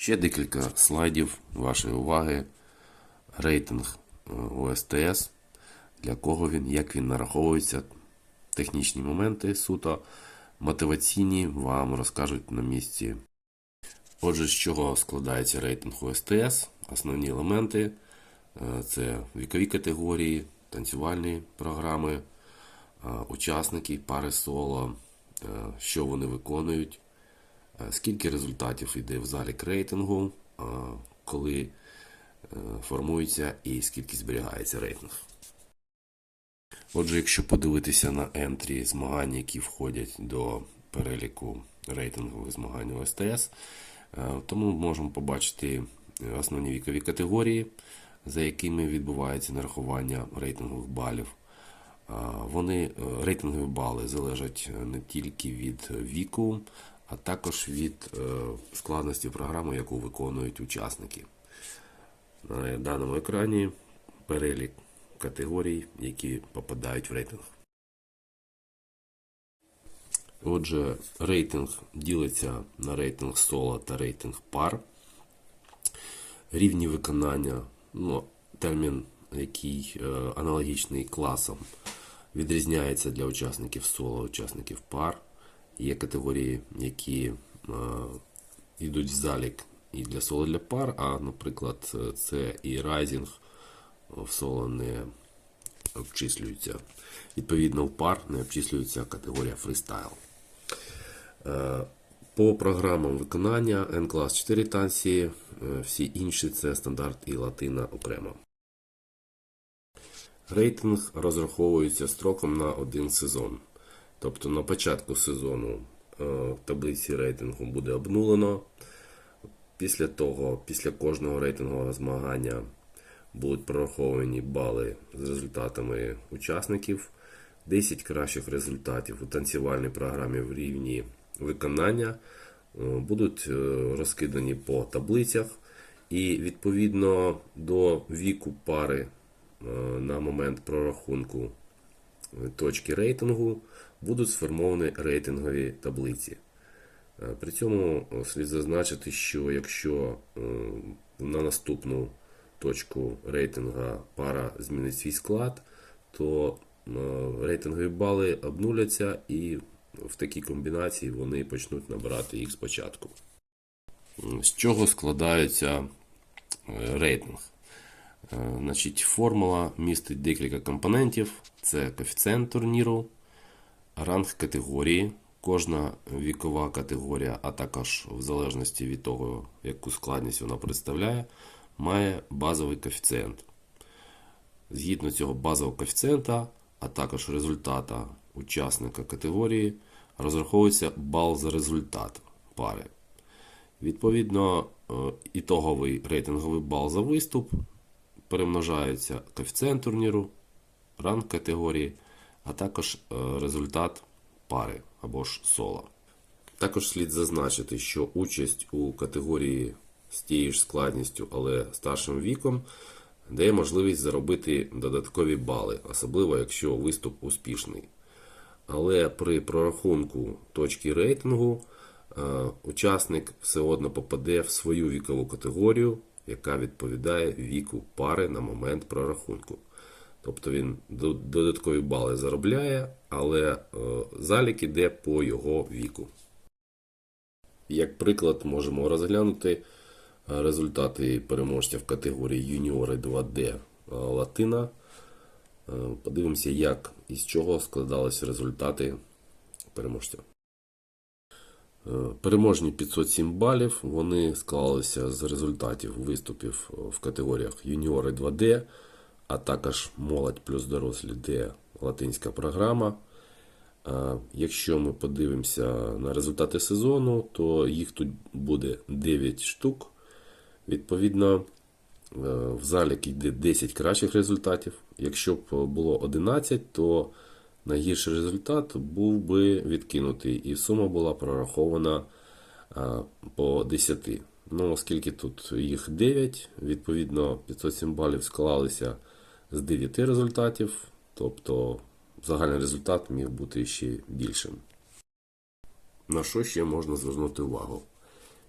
Ще декілька слайдів вашої уваги. Рейтинг е, ОСТС. Для кого він, як він нараховується. Технічні моменти суто мотиваційні вам розкажуть на місці. Отже, з чого складається рейтинг ОСТС? Основні елементи е, це вікові категорії, танцювальні програми, е, учасники, пари соло, що вони виконують, скільки результатів йде в залік рейтингу, е, коли е, формується і скільки зберігається рейтинг. Отже, якщо подивитися на ентрі змагань, які входять до переліку рейтингових змагань ОСТС, е, то ми можемо побачити основні вікові категорії, за якими відбувається нарахування рейтингових балів. Е, Вони е, рейтингові бали залежать не тільки від віку, а також від е, складності програми, яку виконують учасники. На даному екрані перелік категорій, які попадають в рейтинг. Отже, рейтинг ділиться на рейтинг соло та рейтинг пар. Рівні виконання, ну, термін, який е, аналогічний класам, відрізняється для учасників соло, учасників пар. Є категорії, які е, йдуть в залік і для соло, для пар, а, наприклад, це і райзінг в соло не обчислюється. Відповідно, в пар не обчислюється категорія фристайл. Е, По програмам виконання N-клас 4 танці, е, всі інші це стандарт і латина окремо. Рейтинг розраховується строком на один сезон. Тобто на початку сезону е, таблиці рейтингу буде обнулено. Після того, після кожного рейтингового змагання будуть прораховані бали з результатами учасників. 10 кращих результатів у танцювальній програмі в рівні виконання е, будуть е, розкидані по таблицях. І відповідно до віку пари на момент прорахунку точки рейтингу будуть сформовані рейтингові таблиці. Е, При цьому слід зазначити, що якщо е, на наступну точку рейтинга пара змінить свій склад, то е, рейтингові бали обнуляться і в такій комбінації вони почнуть набирати їх спочатку. З чого складається е, рейтинг? Е, Значить, формула містить декілька компонентів: це коефіцієнт турніру, ранг категорії, кожна вікова категорія, а також в залежності від того, яку складність вона представляє, має базовий коефіцієнт. Згідно цього базового коефіцієнта, а також результата учасника категорії, розраховується бал за результат пари. Відповідно, е, ітоговий рейтинговий бал за виступ перемножається коефіцієнт турніру, ранг категорії, а також е, результат пари або ж соло. Також слід зазначити, що участь у категорії з тією ж складністю, але старшим віком, дає можливість заробити додаткові бали, особливо якщо виступ успішний. Але при прорахунку точки рейтингу е, учасник все одно попаде в свою вікову категорію, яка відповідає віку пари на момент прорахунку. Тобто він додаткові бали заробляє, але е, залік іде по його віку. Як приклад, можемо розглянути е, результати переможця в категорії юніори 2D е, Латина. Подивимося, як і з чого складалися результати переможця. Е, Переможні 507 балів. Вони склалися з результатів виступів е, в категоріях юніори 2D, а також молодь плюс дорослі Д латинська програма. Е, Якщо ми подивимося на результати сезону, то їх тут буде 9 штук. Відповідно, в залік йде 10 кращих результатів. Якщо б було 11, то найгірший результат був би відкинутий, і сума була прорахована по 10. Ну, оскільки тут їх 9, відповідно 507 балів склалися з 9 результатів, тобто загальний результат міг бути ще більшим. На що ще можна звернути увагу?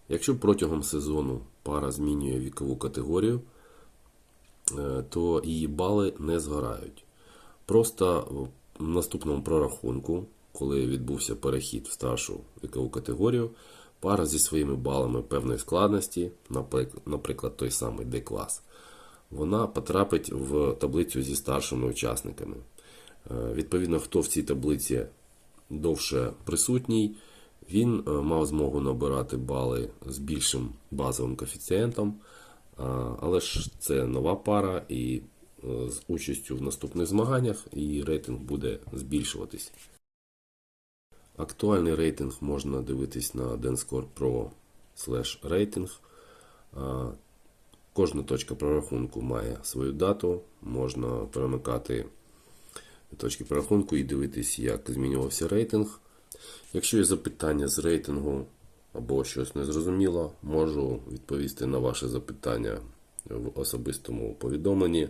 Якщо протягом сезону пара змінює вікову категорію, е, то її бали не згорають. Просто наступному прорахунку, коли відбувся перехід в старшу вікову категорію, пара зі своїми балами певної складності, наприклад, той самий D-клас, вона потрапить в таблицю зі старшими учасниками. Е, Відповідно, хто в цій таблиці довше присутній, він е, мав змогу набирати бали з більшим базовим коефіцієнтом, але ж це нова пара, і е, з участю в наступних змаганнях її рейтинг буде збільшуватись. Актуальний рейтинг можна дивитись на Denscore Pro Кожна точка прорахунку має свою дату, можна перемикати точки прорахунку і дивитись, як змінювався рейтинг. Якщо є запитання з рейтингу або щось незрозуміло, можу відповісти на ваше запитання в особистому повідомленні.